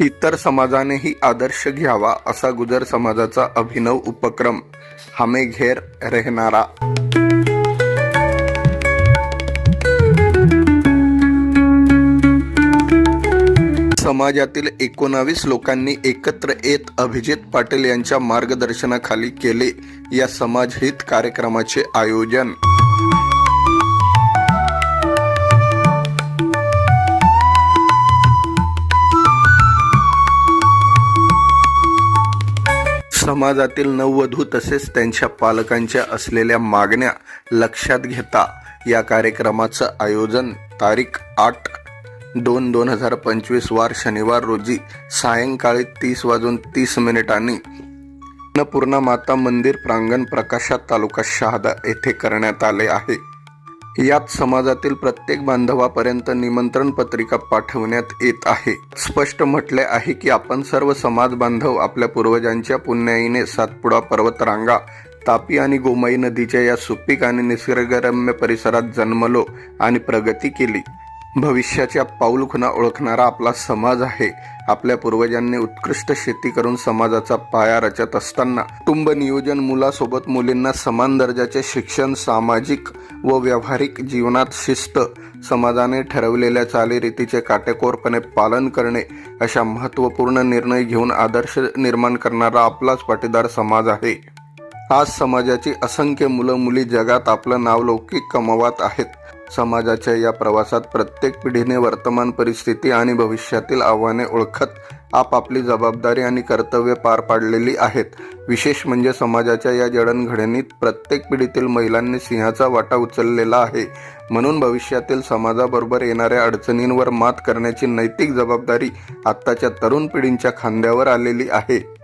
इतर समाजानेही आदर्श घ्यावा असा गुजर समाजाचा अभिनव उपक्रम. हमे घेर रहणारा समाजातील एकोणावीस लोकांनी एकत्र येत अभिजित पाटील यांच्या मार्गदर्शनाखाली केले या समाजहित कार्यक्रमाचे आयोजन. समाजातील नववधू तसेच त्यांच्या पालकांच्या असलेल्या मागण्या लक्षात घेता या कार्यक्रमाचं आयोजन तारीख आठ दोन दोन हजार पंचवीस वार शनिवार रोजी सायंकाळी तीस वाजून तीस मिनिटांनी अन्नपूर्णा माता मंदिर प्रांगण प्रकाशात तालुका शहादा येथे करण्यात आले आहे. यात समाजातील प्रत्येक बांधवापर्यंत निमंत्रण पत्रिका पाठवण्यात येत आहे. स्पष्ट म्हटले आहे की आपण सर्व समाज बांधव आपल्या पूर्वजांच्या पुण्याईने सातपुडा पर्वतरांगा तापी आणि गोमाई नदीच्या या सुपीक आणि निसर्गरम्य परिसरात जन्मलो आणि प्रगती केली. भविष्याच्या पाऊलखुणा ओळखणारा आपला समाज आहे. आपल्या पूर्वजांनी उत्कृष्ट शेती करून समाजाचा पाया रचत असताना कुटुंब नियोजन मुलासोबत मुलींना समान दर्जाचे शिक्षण सामाजिक व व्यावहारिक जीवनात शिस्त समाजाने ठरवलेल्या चालीरीतीचे काटेकोरपणे पालन करणे अशा महत्त्वपूर्ण निर्णय घेऊन आदर्श निर्माण करणारा आपलाच पाटीदार समाज आहे. आज समाजाची असंख्य मुलं मुली जगात आपलं नाव लौकिक कमवत आहेत. समाजाच्या या प्रवासात प्रत्येक पिढीने वर्तमान परिस्थिती आणि भविष्यातील आव्हाने ओळखत आपापली जबाबदारी आणि कर्तव्य पार पाडलेली आहेत. विशेष म्हणजे समाजाच्या या जडणघडणीत प्रत्येक पिढीतील महिलांनी सिंहाचा वाटा उचललेला आहे. म्हणून भविष्यातील समाजाबरोबर येणाऱ्या अडचणींवर मात करण्याची नैतिक जबाबदारी आत्ताच्या तरुण पिढींच्या खांद्यावर आलेली आहे.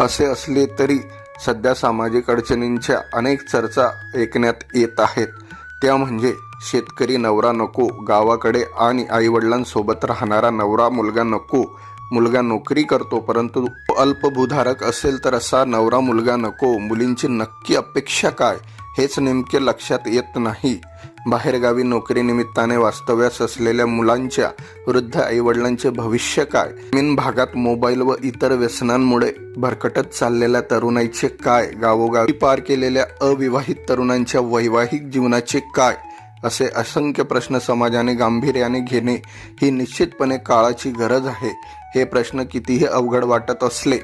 असे असले तरी सध्या सामाजिक अडचणींच्या अनेक चर्चा ऐकण्यात येत आहेत. त्या म्हणजे शेतकरी नवरा नको गावाकडे आणि आईवडिलांसोबत राहणारा नवरा मुलगा नको मुलगा नोकरी करतो परंतु अल्पभूधारक असेल तर असा नवरा मुलगा नको मुलींची नक्की अपेक्षा काय हेच नेमके लक्षात येत नाही. बाहेरगावी नोकरीनिमित्ताने वास्तव्यास असलेल्या मुलांच्या वृद्ध आईवडिलांचे भविष्य काय? ग्रामीण भागात मोबाईल व इतर व्यसनांमुळे भरकटत चाललेल्या तरुणाईचे काय? गावोगावी पार केलेल्या अविवाहित तरुणांच्या वैवाहिक जीवनाचे काय? असे असंख्य प्रश्न समाजाने गांभीर्याने घेणे ही निश्चितपणे काळाची गरज आहे. हे प्रश्न कितीही अवघड वाटत असले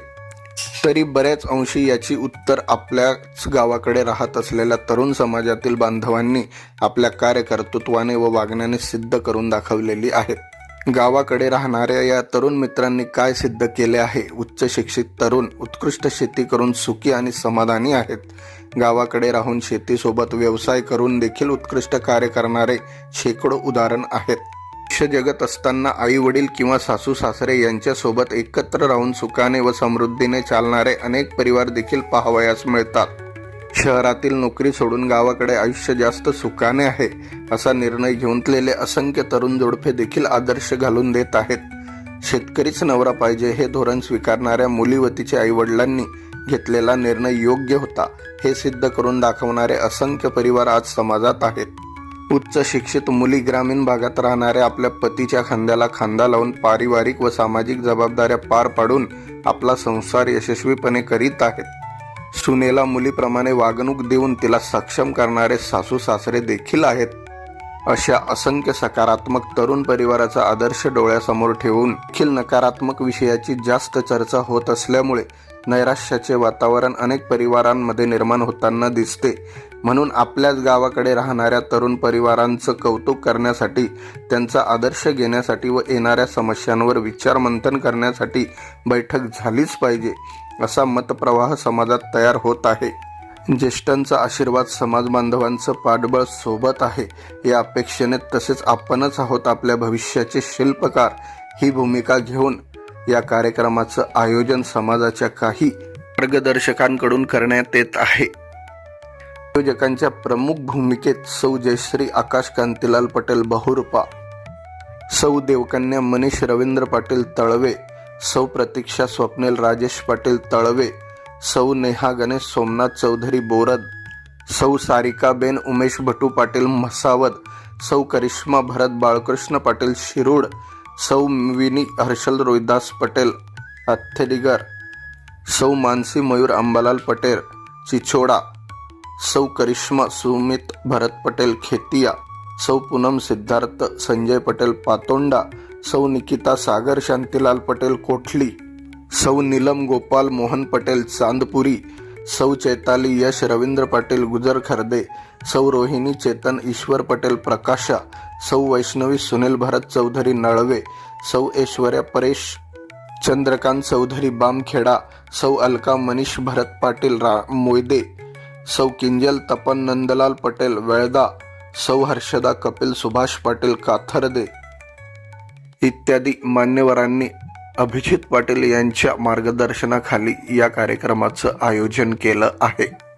तरी बऱ्याच अंशी याची उत्तर आपल्याच गावाकडे राहत असलेल्या तरुण समाजातील बांधवांनी आपल्या कार्यकर्तृत्वाने व वागण्याने सिद्ध करून दाखवलेली आहेत गावाकडे राहणाऱ्या या तरुण मित्रांनी काय सिद्ध केले आहे? उच्च शिक्षित तरुण उत्कृष्ट शेती करून सुखी आणि समाधानी आहेत. गावाकडे राहून शेतीसोबत व्यवसाय करून देखील उत्कृष्ट कार्य करणारे शेकडो उदाहरण आहेत. आयुष्य जगत असताना आई वडील किंवा सासू सासरे यांच्यासोबत एकत्र राहून सुखाने व समृद्धीने चालणारे अनेक परिवार देखील पाहावयास मिळतात. शहरातील नोकरी सोडून गावाकडे आयुष्य जास्त सुखाने आहे असा निर्णय घेऊनलेले असंख्य तरुण जोडपे देखील आदर्श घालून देत आहेत. शेतकरीच नवरा पाहिजे हे धोरण स्वीकारणाऱ्या मुलीवतीच्या आईवडिलांनी घेतलेला निर्णय योग्य होता हे सिद्ध करून दाखवणारे असंख्य परिवार आज समाजात आहेत. उच्च शिक्षित मुली ग्रामीण भागात राहणाऱ्या आपल्या पतीच्या खांद्याला खांदा लावून पारिवारिक व सामाजिक जबाबदाऱ्या पार पाडून आपला संसार यशस्वीपणे करीत आहेत. सुनेला मुलीप्रमाणे वागणूक देऊन तिला सक्षम करणारे सासू सासरे देखील आहेत. अशा असंख्य सकारात्मक तरुण परिवाराचा आदर्श डोळ्यासमोर ठेवून देखील नकारात्मक विषयाची जास्त चर्चा होत असल्यामुळे नैराश्याचे वातावरण अनेक परिवारांमध्ये निर्माण होताना दिसते. म्हणून आपल्याच गावाकडे राहणाऱ्या तरुण परिवारांचं कौतुक करण्यासाठी त्यांचा आदर्श घेण्यासाठी व येणाऱ्या समस्यांवर विचारमंथन करण्यासाठी बैठक झालीच पाहिजे असा मतप्रवाह समाजात तयार होत आहे. ज्येष्ठांचा आशीर्वाद समाज बांधवांचं पाठबळ सोबत आहे. या अपेक्षेने तसेच आपणच आहोत आपल्या भविष्याचे शिल्पकार. ही भूमिका घेऊन या कार्यक्रमाचं आयोजन समाजाच्या काही मार्गदर्शकांकडून करण्यात येत आहे. आयोजकांच्या प्रमुख भूमिकेत सौ जयश्री आकाश कांतीलाल पटेल बहुरूपा सौ देवकन्या मनीष रवींद्र पाटील तळवे सौ प्रतीक्षा स्वप्नील राजेश पाटील तळवे सौ नेहा गणेश सोमनाथ चौधरी बोरद सौ सारिकाबेन उमेश भटू पाटील म्हसावद सौ करिश्मा भरत बाळकृष्ण पाटील शिरूड सौ विनी हर्षल रोहिदास पटेल अथ्थेडिगर सौ मानसी मयूर अंबालाल पटेल चिचोडा सौ करिश्मा सुमित भरत पटेल खेतिया सौ पूनम सिद्धार्थ संजय पटेल पातोंडा सौ निकिता सागर शांतीलाल पटेल कोठली सौ नीलम गोपाल मोहन पटेल चांदपुरी सौ चैताली यश रवींद्र पाटील गुजर खर्दे सौ रोहिणी चेतन ईश्वर पटेल प्रकाशा सौ वैष्णवी सुनील भरत चौधरी नळवे सौ ऐश्वर्या परेश चंद्रकांत चौधरी बामखेडा सौ अलका मनीष भरत पाटील रा मोयदे सौ किंजल तपन नंदलाल पटेल वेळदा सौ हर्षदा कपिल सुभाष पाटील काथर्दे इत्यादी मान्यवरांनी अभिजित पाटील यांच्या मार्गदर्शनाखाली या कार्यक्रमाचं आयोजन केलं आहे.